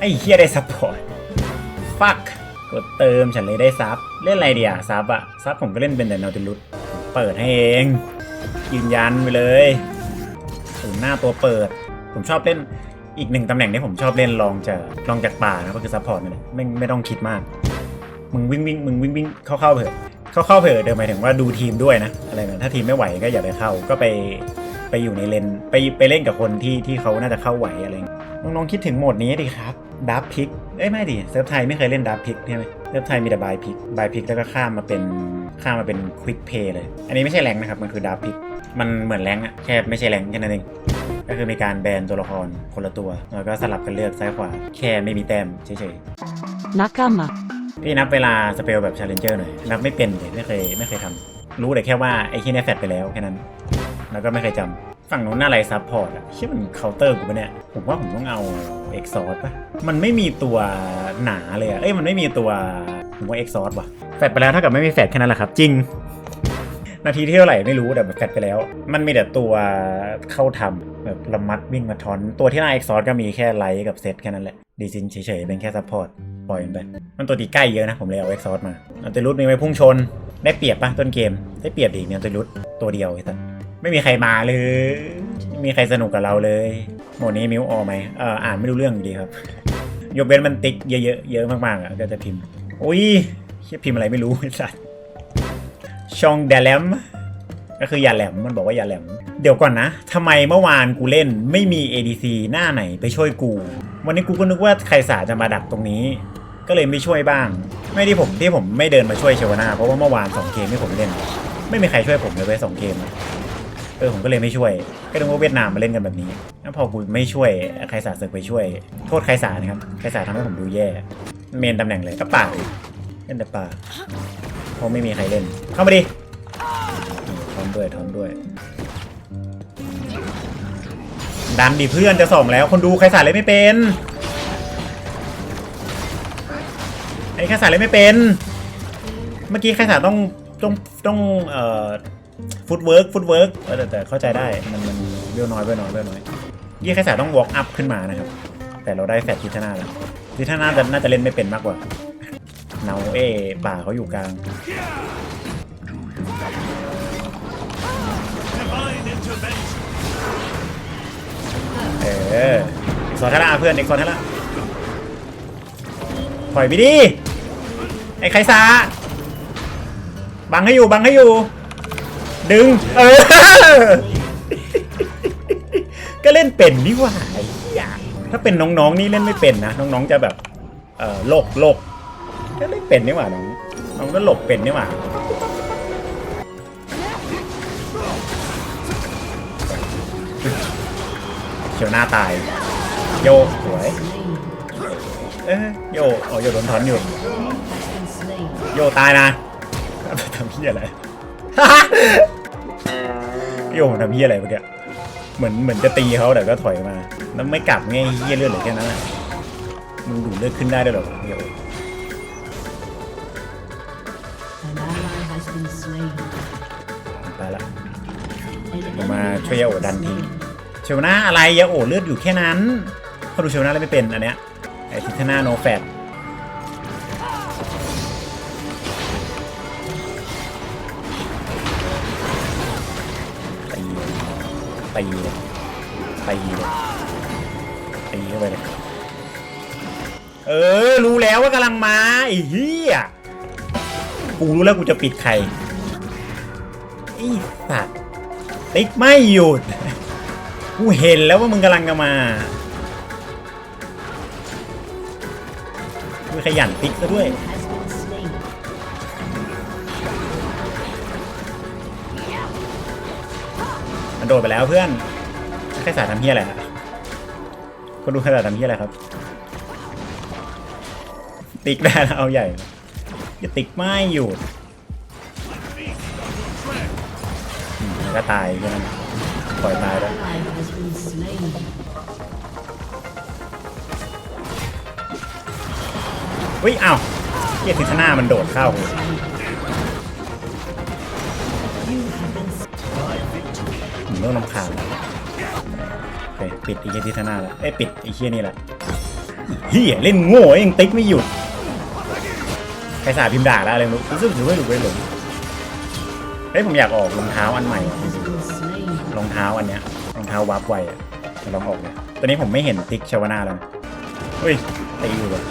ไอ้เฮียได้ซัพพอร์ต ฟักกดเติมฉันเลยได้ซับ เล่นอะไรเดียวซับอะซับผมก็เล่นเป็นแต่นอติลุสเปิดให้เอง ยืนยันไปเลยศูนย์หน้าตัวเปิด ผมชอบเล่นอีกหนึ่งตำแหน่งที่ผมชอบเล่นลองจากลองจากป่านะก็คือซัพพอร์ตนี่แหละไม่ไม่ต้องคิดมาก มึงวิ่งวิ่งมึงวิ่งวิ่งเข้าเข้าเถอะเข้าเข้าเถอะเดินหมายถึงว่าดูทีมด้วยนะอะไรแบบถ้าทีมไม่ไหวก็อย่าไปเข้าก็ไปไปอยู่ในเลนไปไปเล่นกับคนที่ที่เขาน่าจะเข้าไหวอะไรองเงี้ยน้องๆคิดถึงโหมดนี้ดิครับ ดับพิกเอ้ยไม่ดิเซิร์ฟไทยไม่เคยเล่นดับพิกใช่ไหมเซิร์ฟไทยมีแต่บายพิกบายพิกแล้วก็ข้ามมาเป็นข้ามมาเป็นควิกเพย์เลย อันนี้ไม่ใช่แรงนะครับ มันคือดับพิกมันเหมือนแรงอะแค่ไม่ใช่แรงแค่นั้นเองก็คือมีการแบนตัวละครคนละตัวแล้วก็สลับกันเลือกซ้ายขวา แค่ไม่มีแต้มเฉยๆ仲間พี่นับเวลาสเปลแบบ Challenger หน่อยนับไม่เป็นเลยไม่เคยไม่เคยทำรู้แต่แค่ว่าไอ้ที่เนี่ยแฟดไปแล้วแค่นั้น แล้วก็ไม่เคยจำ ฝั่งนู้นอะไรซับพอร์ตอะชื่อมันเคาน์เตอร์กูปะเนี่ย ผมว่าผมต้องเอาเอ็กซอร์ปะมันไม่มีตัวหนาเลยอะเอ้ยมันไม่มีตัวผมว่าเอ็กซอร์ว่ะแฟดไปแล้วเท่ากับไม่มีแฟดแค่นั้นแหละครับ จริง นาทีที่เท่าไหร่ไม่รู้แต่แบบแฟดไปแล้ว มันมีแต่ตัวเข้าทำแบบระมัดวิ่งมาทอน ตัวที่หน้าเอ็กซอร์ก็มีแค่ไลท์กับเซตแค่นั้นแหละดีซินเฉยๆเป็นแค่ซัพพอร์ตปล่อยมันไป มันตัวตีใกล้เยอะนะ ผมเลยเอาเอ็กซอร์มาอันเตรุสมีไว้พุ่งชน ได้เปรียบปะต้นเกม ได้เปรียบดีเนี่ยอันตรุสตัวเดียวไอ้สัส ไม่มีใครมาเลย ไม่มีใครสนุกกับเราเลยโหมดนี้มิวออไหมเอออ่านไม่รู้เรื่องอยู่ดีครับยกเว้นมันติ๊กเยอะๆเยอะมากๆอะก็จะพิมพ์อุ้ยเชี่ยพิมพ์อะไรไม่รู้ไอ้สัสชองเดแลมก็คืออย่าแหลมมันบอกว่าอย่าแหลม เดี๋ยวก่อนนะทำไมเมื่อวานกูเล่นไม่มี ADC หน้าไหนไปช่วยกู วันนี้กูก็นึกว่าใครสาจะมาดักตรงนี้ ก็เลยไม่ช่วยบ้าง ไม่ที่ผมที่ผมไม่เดินมาช่วยเชวนาเพราะว่าเมื่อวาน2เกมที่ผมเล่น ไม่มีใครช่วยผมเลยเว้ยสองเกมอะ เออผมก็เลยไม่ช่วย ก็นึกว่าเวียดนามมาเล่นกันแบบนี้แล้วพอกูไม่ช่วยใครสาเสกไปช่วย โทษใครสานะครับใครสาทำให้ผมดูแย่ เมนตำแหน่งเลยก็ป่าเล่นแต่ป่าเพราะไม่มีใครเล่น เข้ามาดิทอมด้วยทอมด้วย ดันดิเพื่อนจะส่องแล้ว คนดูใครสาเลยไม่เป็นไอ้ใครสาเลยไม่เป็น เมื่อกี้ใครสาต้องต้องต้องเอ่อ ฟุตเวิร์กฟุตเวิร์กแต่แต่เข้าใจได้มันมันเบี้ยวน้อยเบี้ยวน้อยเบี้ยวน้อยยี่ใครสาต้องวอล์กอัพขึ้นมานะครับ แต่เราได้แฟดทิทนาแล้วทิทนาจะน่าจะเล่นไม่เป็นมากกว่าเนาเอป่าเขาอยู่กลางเออสอนทาระเพื่อนเด็กสอนทาระปล่อยไปดิไอ้ใคซาบังให้อยู่บังให้อยู่ ดึง เออ ก็เล่นเป็นนี่หว่าถ้าเป็นน้องๆนี่เล่นไม่เป็นนะ น้องๆจะแบบ เออโลกโลกก็เล่นเป็นนี่หว่าน้องน้องก็หลบเป็นนี่หว่าเชียวหน้าตาย โยสวย เอ้ยโยอ๋อโยโดนถอนอยู่ โยตายนะทำเพี้ยอะไร โยผมทำเพี้ยอะไรเมื่อกี้เหมือนเหมือนจะตีเขาแต่ก็ถอยมา แล้วไม่กลับไงเฮี้ยเลือดเหลือแค่นั้นแหละมึงดูดเลือดขึ้นได้ด้วยเหรอโย An ally has been slain. ตายละ An ผมาช่วยยาโอาดันที slain. เชลนาอะไรยาโอเลือดอยู่แค่นั้นเขาดูเชลนาแล้วไม่เป็นอันเนี้ยไอทิทนาโนแฟต ตีเลยตีเลยตีเลยตีเข้าไปเลยเออ รู้แล้วว่ากำลังมาไอ้เหี้ยกูรู้แล้วกูจะปิดใครไอ้สัตว์ติ๊กไม่หยุดกูเห็นแล้วว่ามึงกำลังจะมากูขยันติ๊กซะด้วย โดดไปแล้วเพื่อนแค่สายทำเฮียอะไรฮะคนดูแค่สายทำเฮียอะไรครับ ติ๊กได้แล้วเอาใหญ่อย่าติ๊กไม่หยุดอืมแล้วก็ตายแค่นั้นปล่อยตายแล้วเฮ้ยอ้าวเฮียทิศหน้ามันโดดเข้า ผมเริ่มรำคาญแล้วโอเคปิดไอ้เฮียทิศหน้าล้วเอ้ยปิดไอ้เฮียนี่แหละเฮียเล่นโง่เองติ๊กไม่หยุดใครสาพิมพ์ด่าแล้วอะไรม่รู้รู้สึกถือว่าหลุดไปหลงเฮ้ยผมอยากออกรองเท้าอันใหม่รองเท้าอันเนี้ยรองเท้าวับไวอะจะลองออกเลยตอนนี้ผมไม่เห็นติ๊กชาวนาแล้วเฮ้ยตีอยู่เลย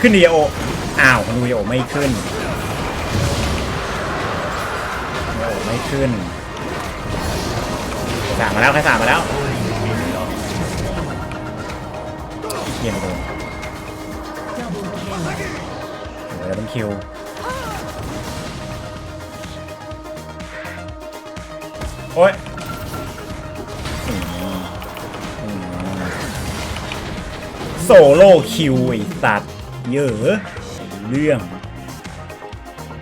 ขึ้นดีโอ อ้าวดูดีโอไม่ขึ้นโอไม่ขึ้นสามมาแล้วใครสามมาแล้วเยี่ยมเลย Double kill. โอ้ยเป็นคิวโอ้ยโซโล่คิวไอ้สัตว์เยอะ เรื่อง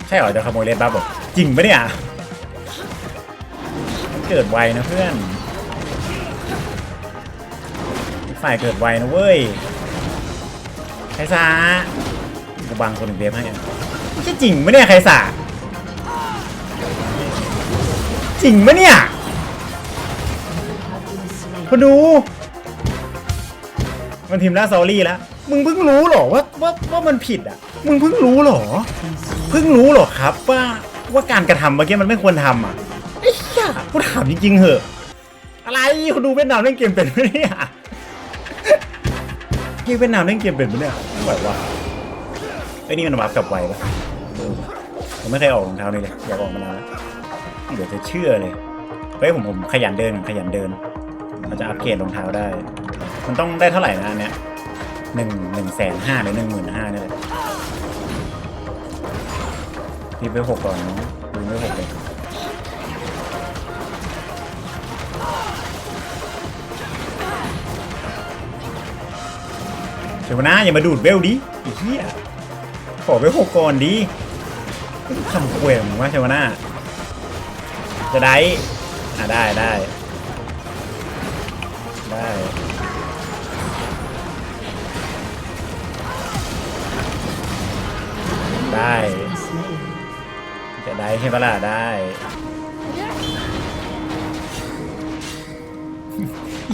ใช่เหรอจะขโมยเลนบ้าบอกจริงปะเนี่ยเกิดไวนะเพื่อนฝ่ายเกิดไวนะเว้ยใครซากูบังคนหนึ่งเวฟให้ไม่ใช่จริงปะเนี่ยใครสาจริงปะเนี่ยพอดู มันพิมพ์หน้าซอรี่แล้ว มึงเพิ่งรู้เหรอว่าว่าว่ามันผิดอะ มึงเพิ่งรู้เหรอ เพิ่งรู้เหรอครับว่าว่าการกระทำเมื่อกี้มันไม่ควรทำอะไอ้เหี้ยกูถามจริงๆเหอะ อะไรคนดูเวียดนามเล่นเกมเป็นไหมเนี่ยเกมเวียดนามเล่นเกมเป็นไหมเนี่ยไม่ไหววะไอ้นี่มันวาร์ปกลับไวปะผมไม่เคยออกรองเท้านี่เลยอยากออกมานานแล้วเดี๋ยวจะเชื่อเลยเฮ้ยผมผมขยันเดินขยันเดิน มันจะอัปเกรดรองเท้าได้ มันต้องได้เท่าไหร่นะอันเนี้ยหนึ่งหนึ่งแสนห้าหรือหนึ่งหมื่นห้านี่แหละ พี่ไปหกก่อนเนะดูไม่หกเลยเชวนาอย่ามาดูดเวลดิไอ้เหี้ยขอไปหกก่อนดิทำควยมึงว่าเชวนาจะได้อะได้ได้ได้ได้ ใช่ปะล่ะได้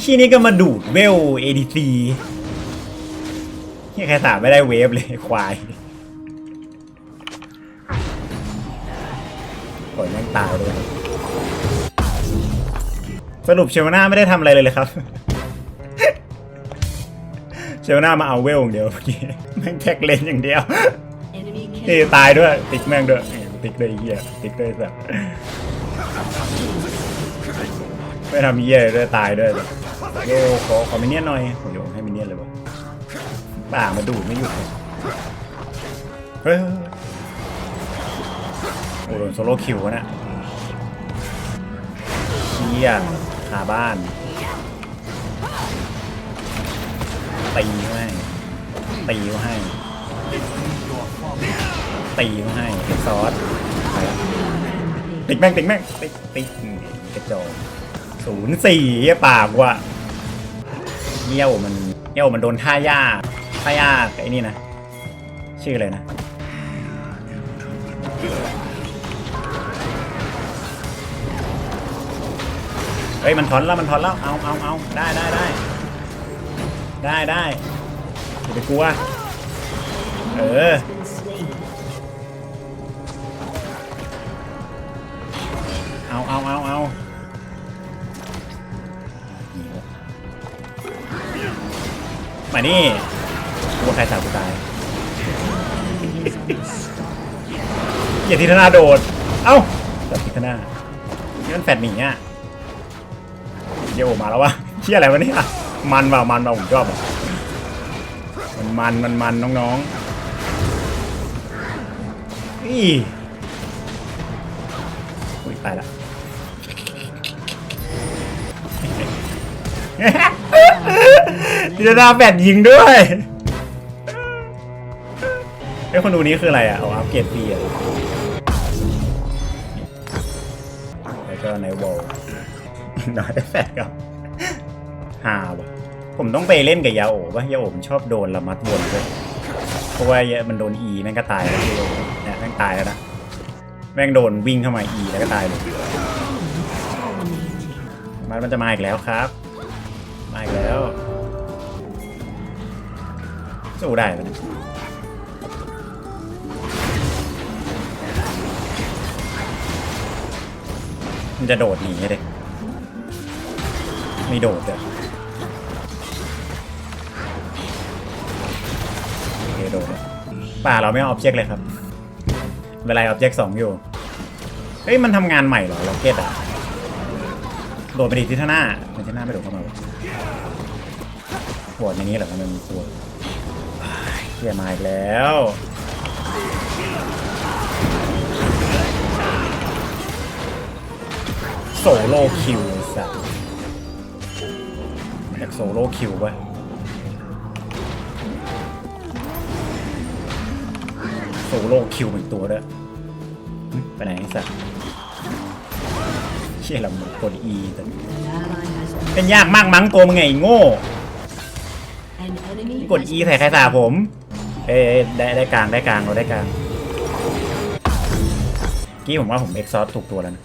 ที่นี่ก็มาดูดเวล ADC นี่ใครถามไม่ได้เวฟเลยควายปล่อยแม่งตายเลยสรุปเชลนาไม่ได้ทำอะไรเลยเลยครับ เชลนามาเอาเวลอย่างเดียวเมื่อกี้แม่งแท็กเลนอย่างเดียว Enemy นี่ kill. ตายด้วย ติ๊กแม่งด้วย ติ๊กด้วยไอ้เหี้ยติ๊กด้วยแบบไม่ทำเหี้ยอะไรด้วยตายด้วยแบบโยขอขอมินเนี่ยนหน่อยโอ้โยให้มินเนี่ยนเลยวะป่ามาดูไม่หยุดเลยเฮ้ยโอ้โดนโซโล่คิวนะเหี้ยขาบ้านตีเขาให้ตีให้ ตีมาให้เอ็กซอสไปละติ๊กแม่งติ๊กแม่งติ๊กติ๊กกระจอกศูนย์สี่เหี้ยปากว่ะเยี่ยวมันเยี่ยวมันโดนท่ายากท่ายากไอ้นี่นะ ชื่ออะไรนะเฮ้ยมันถอนแล้วมันถอนแล้วเอาเอาเอาได้ได้ได้ได้ได้อย่าไปกลัวเออ เอาเอาเอาเอามานี่กูว่าใครสาวกูตายอย่าทิทนาโดด เอ้าจับทิทนานี่มันแฟดหนีอะเดี๋ยวมาแล้ววะเชี่ยอะไรวะเนี่ยมันว่ะมันว่ะผมชอบอะมันมันมันมันน้องๆอีอุ้ยตายละ ทิทนาแฟดยิงด้วยไอ้คนดูนี้คืออะไรอะเอาอัพเกรดฟรีอะแล้วก็ในวอลน้อยได้แฟดกับฮาวะผมต้องไปเล่นกับยาโอะป่ะยาโอมชอบโดนละมัดวนด้วยเพราะว่ามันโดนอีแม่งก็ตายแล้วยาโอะเนี่ยแม่งตายแล้วนะแม่งโดนวิ่งเข้ามาอีแล้วก็ตายเลยมันมันจะมาอีกแล้วครับ มาอีกแล้ว สู้ได้ปะเนี่ยมันจะโดดหนีเด็กมีโดดเลยโอเคโดดป่าเราไม่เอาออบเจกต์เลยครับเวลาออบเจกต์สองอยู่ เฮ้ย มันทำงานใหม่เหรอล็อกเก็ตอะ โดดไปดิที่ท่าหน้ามันที่หน้าไม่โดดเข้ามาวะปวดอย่างนี้เหรอมันปวดเฮียมาอีกแล้วโซโลคิวไอ้สัสอยากโซโลคิวปะโซโลคิวเป็นตัวด้วยไปไหนไอ้สัส เชี่ยเราหมดกด E แต่เป็นยากมากมั้งตัวมึงไงโง่กด has E ใส่ใครสาผมเอ้ยเอ้ยได้ได้กลางได้กลางเราได้กลางกี้ผมว่าผมเอ็กซอสถูกตัวแล้วนะ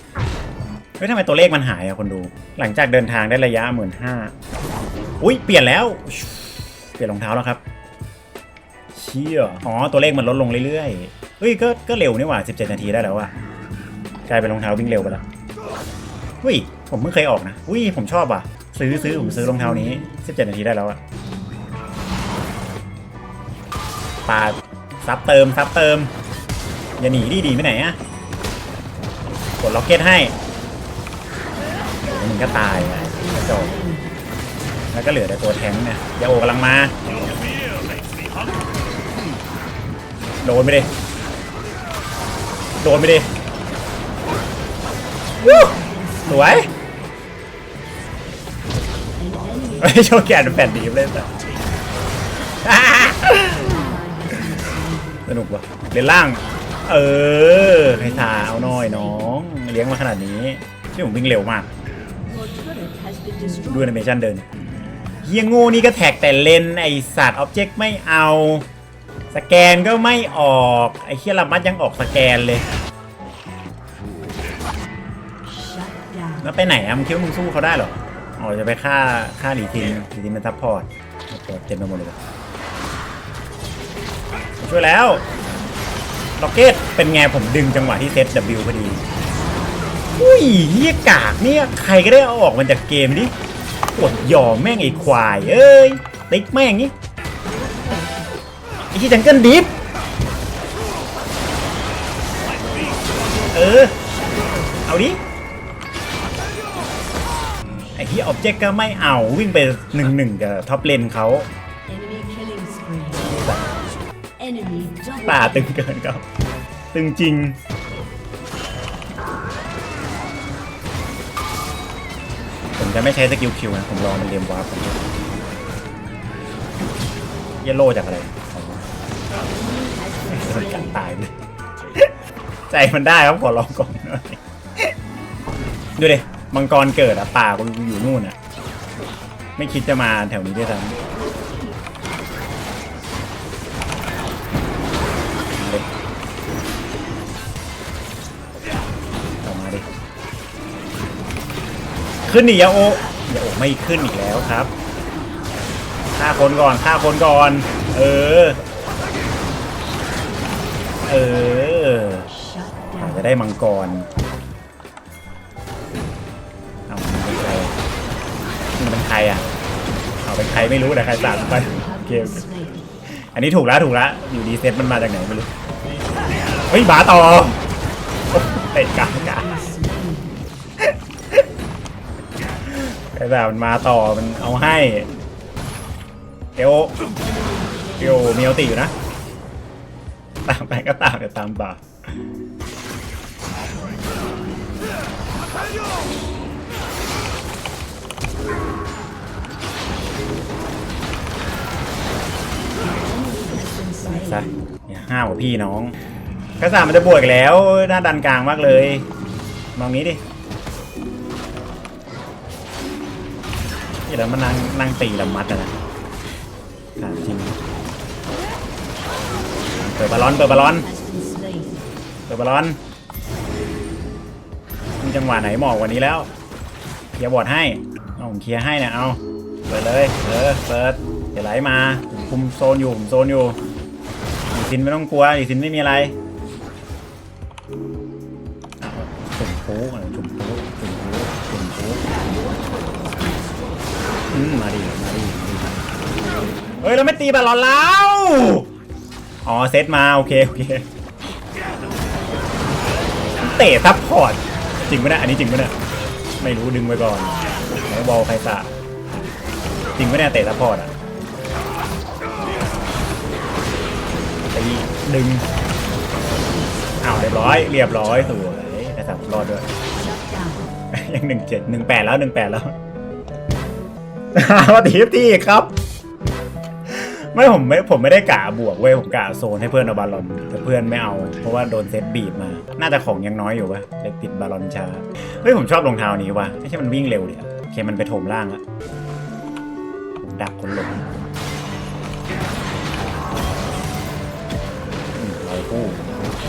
เฮ้ยทำไมตัวเลขมันหายอะคนดู หลังจากเดินทางได้ระยะหมื่นห้าอุ้ยเปลี่ยนแล้ว เปลี่ยนรองเท้าแล้วครับเชี่ยอ๋อตัวเลขมันลดลงเรื่อยๆเฮ้ยก็ก็เร็วนี่หว่า 17 นาทีได้แล้วว่ะกลายเป็นรองเท้าวิ่งเร็วไปแล้ว อุ้ย ผมเพิ่งเคยออกนะ อุ้ย ผมชอบว่ะ ซื้อซื้อผมซื้อรองเท้านี้ 17 นาทีได้แล้วอะปาดซับเติมซับเติม อย่าหนีดิดีไปไหนอะ กดล็อกเก็ตให้มึงก็ตายไงกระจอกแล้วก็เหลือแต่ตัวแทงเนี่ยยาโอกำลังมา โดนไปดิ โดนไปดิวู้ สวย an enemy เฮ้โชว์แกนแผ่นดีเลยสัสสนุกว่ะเล่นล่าง เออใครทาเอาหน่อยน้อง เลี้ยงมาขนาดนี้ที่ผมวิ่งเร็วมาก ดู destroyed. แอนิเมชันเดินเฮียงูนี่ก็แท็กแต่เลนไอสัตว์อ็อบเจกต์ไม่เอา สแกนก็ไม่ออก ไอเฮียลามัดยังออกสแกนเลย แล้วไปไหนอะมึงคิดว่ามึงสู้เขาได้เหรออ๋อจะไปฆ่าฆ่าหลีทินหลีทินเป็นซัพพอร์ตโอ้โหเต็มไปหมดเลยว่ะช่วยแล้วล็อกเก็ตเป็นไงผมดึงจังหวะที่เซต W พอดีอุ้ยเฮียกากเนี่ยใครก็ได้เอาออกมาจากเกมดิกดยอมแม่งไอ้ควาย เอ้ยติ๊กแม่งงี้ไอ้ที่จังเกิลดิฟเออ อ้ที่ออบเจกต์ก็ไม่เอาวิ่งไปหนึ่งหนึ่งกับท็อปเลนเขา Enemy killing spree. Enemy double. ป่าตึงเกินเขาตึงจริง ผมจะไม่ใช้สกิลคิวนะ ผมรอมันเรียมวาร์ปผมเยลโล่จากอะไรของมันกันตายเลยใจมันได้ครับขอลองก่อนหน่อยดูดิ มังกรเกิดอะป่ากูอยู่นู่นอะไม่คิดจะมาแถวนี้ด้วยซ้ำมาเอมาดิ ขึ้นดิยาโอยาโอไม่ขึ้นอีกแล้วครับฆ่าคนก่อนฆ่าคนก่อน เออ เอออาจจะได้มังกร ใครอะเอาเป็นใครไม่รู้แต่ใครสั่งไปเค been โอเค slain. อันนี้ถูกแล้วถูกแล้วอยู่ดีเซ็ตมันมาจากไหนไม่รู้เฮ้ยบาต่อเตะกลางกลาง Been slain. ไอ้แบบมันมาต่อมันเอาให้เอโอเอโอมีเอาติอยู่นะตามไปก็ตามจะตามบ่า ซะอย่าห้าวกว่าพี่น้องกระสามันจะบวกแล้วหน้าดันกลางมากเลยมองนี้ดินี่แล้วมันนั่งนั่งตีละมัดนะถามจริงเปิดบอลลอนเปิดบอลลอนเปิดบอลลอนมีจังหวะไหนเหมาะกว่านี้แล้วเคลียร์บอดให้เอาผมเคลียร์ให้นี่ยเอาเปิดเลยเออเปิดเดี๋ยวไหลมาผมคุมโซนอยู่ผมโซนอยู่ ซินไม่ต้องกลัวอีซินไม่มีอะไรจุ่มปูอะจุ่มปูจุ่มปูจุ่มปูอืมมาดิมาดิเฮ้ยเราไม่ตีบอลลอนแล้วอ๋อเซตมาโอเคโอเคเตะซับพอร์ตจริงปะเนี่ยอันนี้จริงปะเนี่ยไม่รู้ดึงไว้ก่อนไหนบอลใครสะจริงปะเนี่ยเตะซับพอร์ตอะ ตีดึงอ้าวเรียบร้อย เรียบร้อยสวยแต่สับรอดด้วย Shut down. ยังหนึ่งเจ็ดหนึ่งแปดแล้วหนึ่งแปดแล้วมาทีที่ครับ ไม่ผมไม่ผมไม่ได้กะบวกเว้ยผมกะโซนให้เพื่อนเอาบาลอนแต่เพื่อนไม่เอา เพราะว่าโดนเซตบีบมา น่าจะของยังน้อยอยู่วะเลยปิดบาลอนช้าเฮ้ยผมชอบรองเท้านี้ว่ะไม่ใช่มันวิ่งเร็วเลยโอเคมันไปโถมล่างแล้วผมดักคนหลง อืมร้อยคู่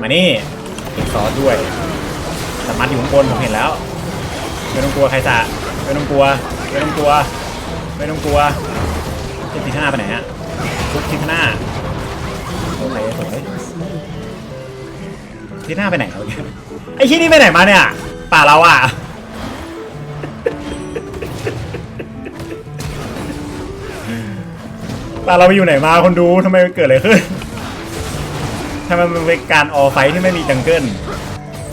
มานี่ติดซอสด้วยสมัดอยู่ข้างบนผมเห็นแล้วไม่ต้องกลัวใครสะไม่ต้องกลัวไม่ต้องกลัวไม่ต้องกลัวจะทิศหน้าไปไหนอะทุกทิศหน้าโอเคสวยทิศหน้าไปไหนเอาเนี่ยไอ้ที่นี่ไปไหนมาเนี่ยป่าเราอะ ป่าเราไปอยู่ไหนมาคนดูทำไมเกิดอะไรขึ้นทำไมมันเป็นการออไฟที่ไม่มีจังเกิล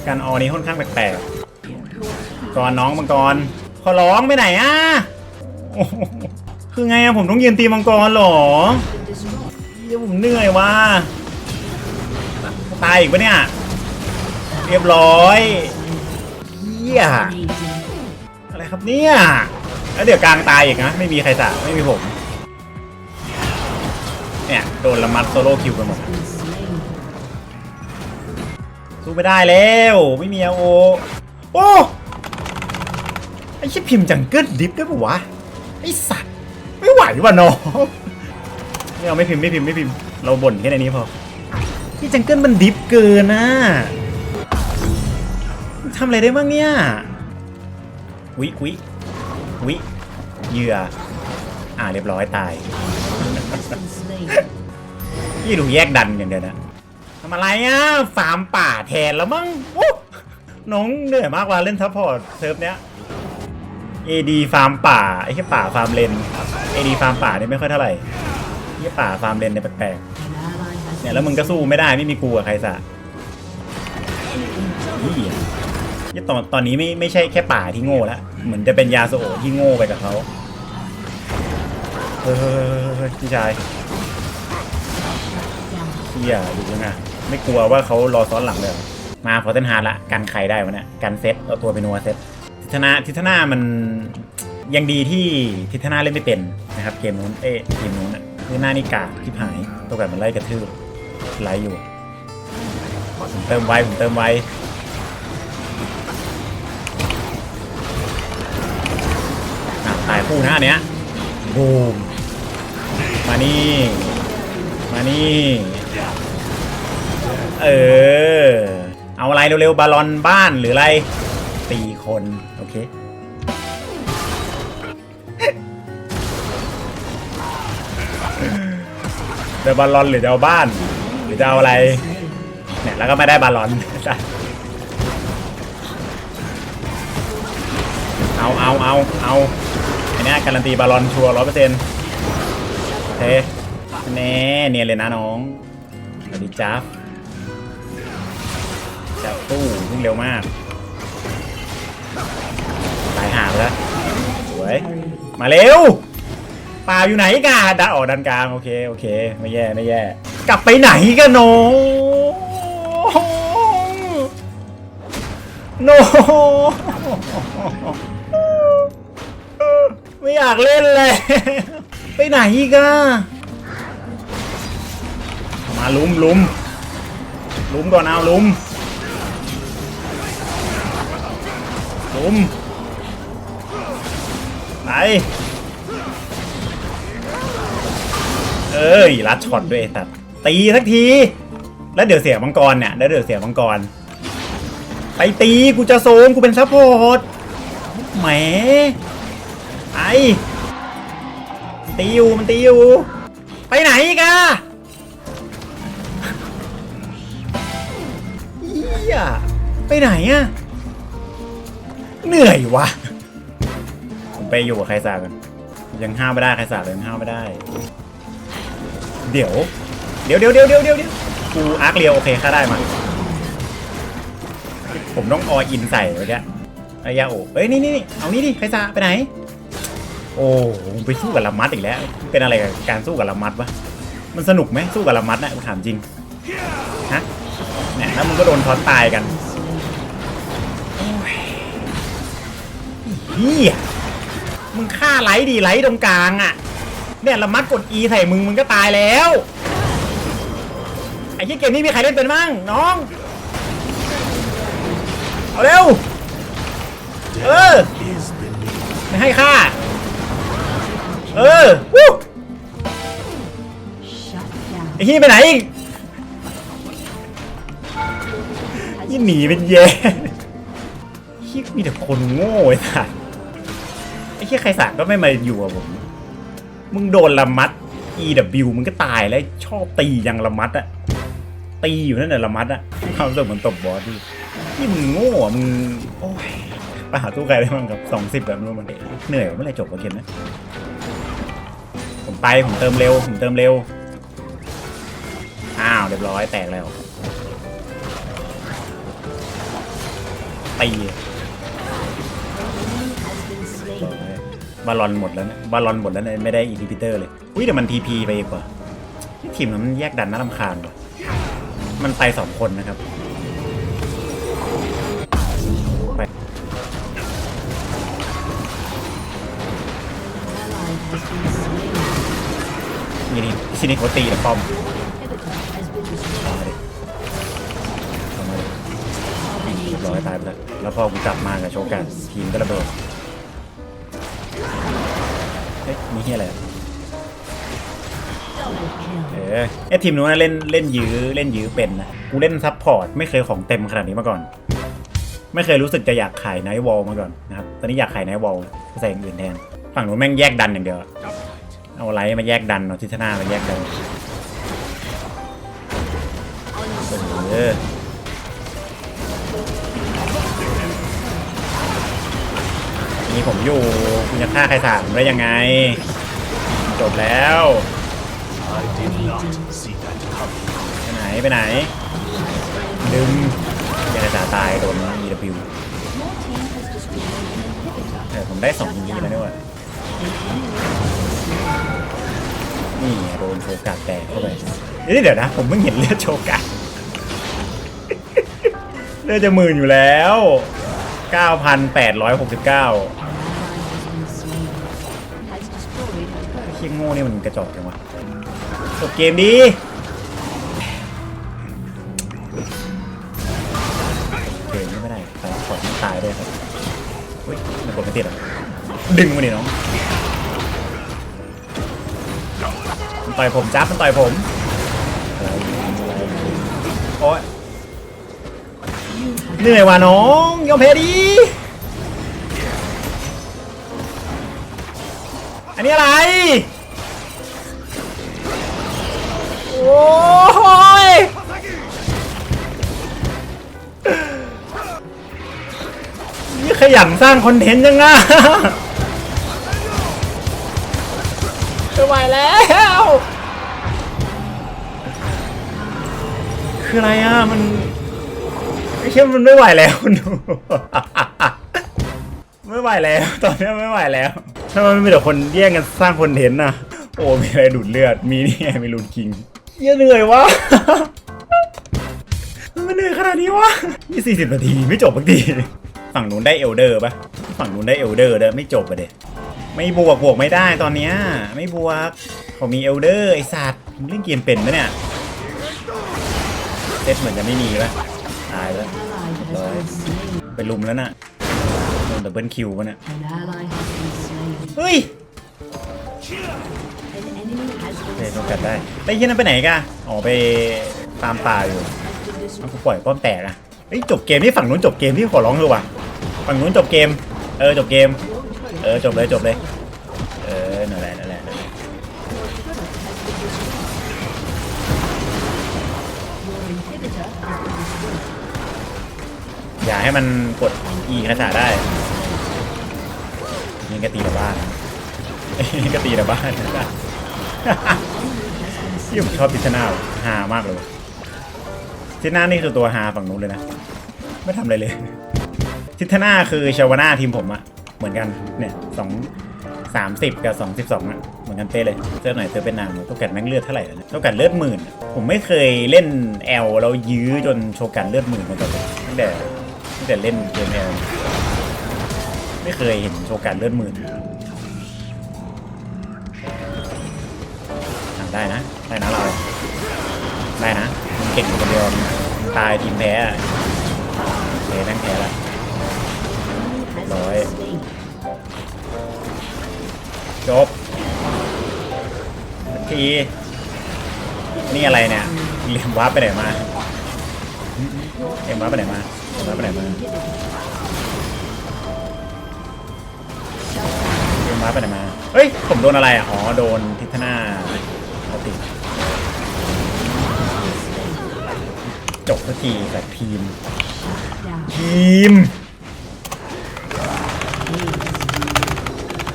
การออนี้ค่อนข้างแปลกๆก่อนน้องมังกรขอร้องไปไหนอะโอ้โหคือไงอะผมต้องยืนตีมังกรหรอเดี๋ยวผมเหนื่อยว่ะตายอีกปะเนี่ย เรียบร้อยเฮียอะไรครับเนี่ยแล้วเดี๋ยวกลางตายอีกนะ ไม่มีใครสะไม่มีผม เนี่ยโดนละมัดโซโล่คิวกันหมดสู้ไม่ได้แล้ว ไม่มีอโอโอ้ไอ้ชิบพิมจังเกิลดิฟได้ปะวะไอ้สัตว์ไม่ไหวว่ะน้องไม่เอาไม่พิมพ์ไม่พิมพ์ไม่พิมพ์เราบ่นแค่ในนี้พอที่จังเกิลมันดิฟเกินนะทำอะไรได้บ้างเนี่ยวิวิวิเหยื่ออ่าเรียบร้อยตาย พี่ดูแยกดันอย่างเดียวนะทำอะไรอะฟาร์มป่าแทนแล้วมั้งโอ้น้องเหนื่อยมากว่าเล่นซัพพอร์ตเซิร์ฟเนี้ย AD ฟาร์มป่าไอ้แค่ป่าฟาร์มเลน AD ฟาร์มป่าเนี่ยไม่ค่อยเท่าไหร่ไอ้ป่าฟาร์มเลนเนี่ยแปลกๆเนี่ยแล้วมึงก็สู้ไม่ได้ไม่มีกูกับใครสะนี่ยี่ตอนตอนนี้ไม่ไม่ใช่แค่ป่าที่โง่แล้วเหมือนจะเป็นยาโซโอที่โง่ไปกับเขาเฮ้ยพี่ชาย เฮียอยู่ยังไงไม่กลัวว่าเขารอซ้อนหลังเลยมาพอเต้นฮาร์ดละกันใครได้วะเนี่ยกันเซตเอาตัวไปนัวเซตทิศนาทิศนามันยังดีที่ทิศนาเล่นไม่เป็นนะครับเกมนู้นเอ๊ะเกมนู้นอะทิศนานี่กากที่หายตัวแบบมันไล่กระทืบไล่อยู่ผมเติมไวผมเติมไวอะตายคู่หน้าเนี้ยบูมมานี่ มานี่ เออ เอาอะไรเร็วๆ บาลอนบ้านหรืออะไรตีคน โอเค จะบาลอนหรือจะเอาบ้าน หรือจะเอาอะไร เนี่ยแล้วก็ไม่ได้บาลอน เอาเอาเอาเอาอันนี้การันตีบาลอนชัวร์ร้อยเปอร์เซ็นต์โอเคแน่เนียนเลยนะน้อง สวัสดีจ้าบจับตู้วิ่งเร็วมาก ตายห่าไปแล้วสวย มาเร็วป่าอยู่ไหนกันดันออกดันกลาง โอเค โอเค ไม่แย่ ไม่แย่ กลับไปไหนกันน้องโนไม่อยากเล่นเลย ไปไหนกอะมา ลุมลุมลุมก่อนเอาลุมลุมไปเอ้ยรัดช็อตด้วยไอ้สัดตีสักที แล้วเดี๋ยวเสียมังกรเนี่ยแล้วเดี๋ยวเสียมังกร ไปตีกูจะโซนกูเป็นซัพพอร์ตแหมไอตีอยู่มันตีอยู่ไปไหนกอะ หี้ยไปไหนอะเหนื่อยวะผมไปอยู่กับใครสากันยังห้ามไม่ได้ใครสาเลยยังห้ามไม่ได้ เดี๋ยว เดี๋ยวเดี๋ยวเดี๋ยวเดี๋ยวเดี๋ยวกูอาร์คเรียวโอเคค่าได้มาผมต้องออินใส่ไว้เนี่ยระยะโอ้เฮ้ยนี่นี่เอานี่ดิใครซาไปไหน โอ้มึงไปสู้กับละมัดอีกแล้ว เป็นอะไรกับการสู้กับละมัดวะมันสนุกไหมสู้กับละมัดนะถามจริง แล้วมึงก็โดนทอนตายกันโอ้ยเฮียมึงฆ่าไหลดีไหลตรงกลางอะ เนี่ยละมัดกด E ใส่มึงมึงก็ตายแล้ว ไอ้ที่เกมนี้มีใครเล่นเป็นบ้างน้อง เอาเร็ว เออ ไม่ให้ค่า เออ วู้ Shut down. ไอ้ที่ไปไหนอีก ยี่หนีเป็นแย่ที่มีแต่คนโง่ไอ้สัสไอ้ที่ใครสักก็ไม่มาอยู่กับผม มึงโดนละมัด EW มึงก็ตายแล้วชอบตีย่างละมัดอะตีอยู่นั่นแหละละมัดอะความรู้สึกเหมือนตบบอสดินี่มึงโง่อะมึงโอ้ยไปหาตู้ใครได้บ้างกับสองสิบแบบนู้นมันเหนื่อยเมื่อไรจบวะเกมนะผมไปผมเติมเร็วผมเติมเร็ว อ้าวเรียบร้อยแตกแล้ว ตีบอลอนหมดแล้วเนี่ยบอลอนหมดแล้วเนี่ยไม่ได้อีพิเตอร์เลย อุ้ยแต่มันทีพีไปอีกว่าทีมนั้นมันแยกดันน่ารำคาญว่ะมันไปสองคนนะครับไปนี่นี่ซินิโคตีนะป้อม ร้อยตายไปแล้วแล้วพอกูกลับมากับโชกันทีมก็ระเบิดเอ๊ะมีเฮียอะไรเออไอทีมนู้นนะเล่นเล่นยื้อเล่นยื้อเป็นนะกูเล่นซับพอร์ตไม่เคยของเต็มขนาดนี้มาก่อน ไม่เคยรู้สึกจะอยากขายไนท์วอลมาก่อนนะครับตอนนี้อยากขายไนท์วอลใส่อย่างอื่นแทนฝั่งนู้นแม่งแยกดันอย่างเดียวเอาไลท์มาแยกดันเอาทิศนามาแยกดันเออ นี่ผมอยู่คุณจะฆ่าใครถามได้ยังไง จบแล้วไปไหนไปไหน ดึงยังจะตายโดน EW เออผมได้สองยีแล้วด้วยนี่โดนโชกัดแตกเข้าไปเอ้เดี๋ยวนะ ผมเพิ่งเห็นเลือดโชกัดเลือดจะหมื่นอยู่แล้ว 9,869 a turret. เคียงโง่นี่มันกระจอกจังวะจบเกมดีเกมนี้ไม่ได้แต่ขอที่ตายด้วยครับอุ้ยมันกดไม่ติดอะดึงมาดิน้องมันต่อยผมจับมันต่อยผมโอ๊ยเหนื่อยว่ะน้องยอมแพ้ดีอันนี้อะไร อ้ยนี่ขยันสร้างคอนเทนต์จังอะไม่ไหวแล้ว คืออะไรอะ มันไม่ใช่มันไม่ไหวแล้วคุณดูไม่ไหวแล้ว ตอนนี้ไม่ไหวแล้วทำไมมันมีแต่คนแย่งกันสร้างคอนเทนต์นะโอ้มีอะไรดูดเลือด มีนี่ไงมีรูนคิง เยอะเหนื่อยวะมันเหนื่อยขนาดนี้วะนี่สี่สิบนาทีไม่จบสักทีฝั่งนู้นได้เอลเดอร์ปะฝั่งนู้นได้เอลเดอร์เด้อไม่จบอะเด็ไม่บวกบวกไม่ได้ตอนเนี้ยไม่บวกเขามีเอลเดอร์ไอสัตว์มึงเล่นเกมเป็นปะเนี่ยเซตเหมือนจะไม่มีปะตายแล้วไปลุมแล้วน่ะโดนดับเบิลคิวปะเนี่ยเฮ้ย เฮ้ย been ต้อง slain. กัดได้ไปเฮียนั้นไปไหนกะอ๋อไปตามป่าอยู่ Has been เอา destroyed. กูปล่อยป้อมแตกอะเฮ้ยจบเกมที่ฝั่งนู้นจบเกมที่ขอร้องเถอะว่ะ ฝั่งนู้นจบเกม เออจบเกม เออจบเลยจบเลย เออนั่นแหละนั่นแหละอย่าให้มันกด E คาถาได้นี่ก็ตีแต่บ้านนี่ก็ตีแต่บ้าน ที่ผมชอบพิชนาว่ะฮามากเลยทิศหน้านี่คือตัวฮาฝั่งนู้นเลยนะ ไม่ทำอะไรเลย ทิศหน้าคือชาวนาทีมผมอะเหมือนกันเนี่ยสองสามสิบกับสองสิบสองอะเหมือนกันเป๊ะเลยเจอหน่อยเจอเป็นนางโชกันแม่งเลือดเท่าไหร่แล้วเนี่ยโชกันเลือดหมื่น ผมไม่เคยเล่นแอลแล้วยื้อจนโชกันเลือดหมื่นมาก่อนตั้งแต่ตั้งแต่เล่นเกมแอลไม่เคยเห็นโชกันเลือดหมื่น ก่งอยู่คนเดียวมึงตายทีมแพ้อะโอเคแม่งแพ้ล้ว Has Rồi. been slain. จบสักทีนี่อะไรเนี่ยเรียมวาร์ปไปไหนมาเรียมวาร์ปไปไหนมาเรียมวาร์ปไปไหนมาเรียมวาร์ปไปไหนมาเฮ้ยผมโดนอะไรอะอ๋อโดนทิศหน้า จบสักทีกับทีม Down. ทีม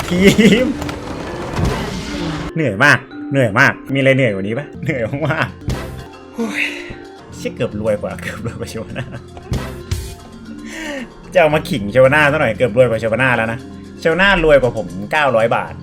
ทีม เหนื่อยมาก เหนื่อยมาก มีอะไรเหนื่อยกว่านี้ปะเหนื่อยมากๆโอ้ยเชี่ยเกือบรวยกว่า เกือบรวยกว่าเชวนาจะเอามาขิงเชวนาซะหน่อย เกือบรวยกว่าเชวนาแล้วนะเชวนารวยกว่าผม 900 บาท